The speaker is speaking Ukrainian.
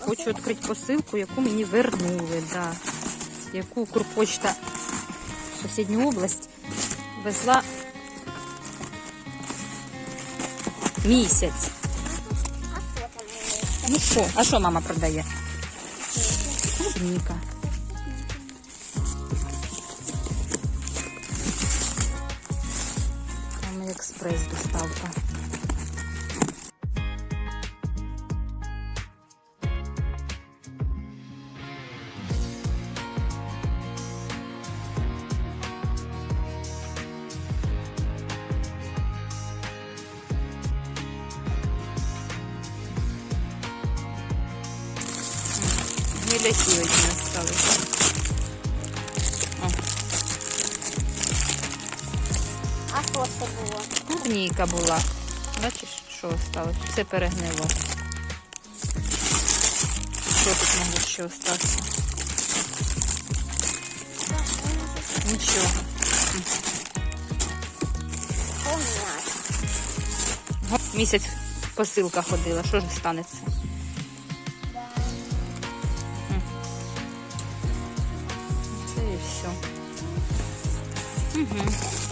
Хочу відкрити посилку, яку мені вернули, да. яку Укрпочта в сусідню область везла місяць. Ну що, а що мама продає? Клубніка. Там експрес доставка. Гіляки одні осталися. А що це було? клубніка була. Бачиш, що осталось? Все перегнило. Що тут могло ще остатися? Нічого. Місяць посилка ходила, що ж станеться? Все. Угу.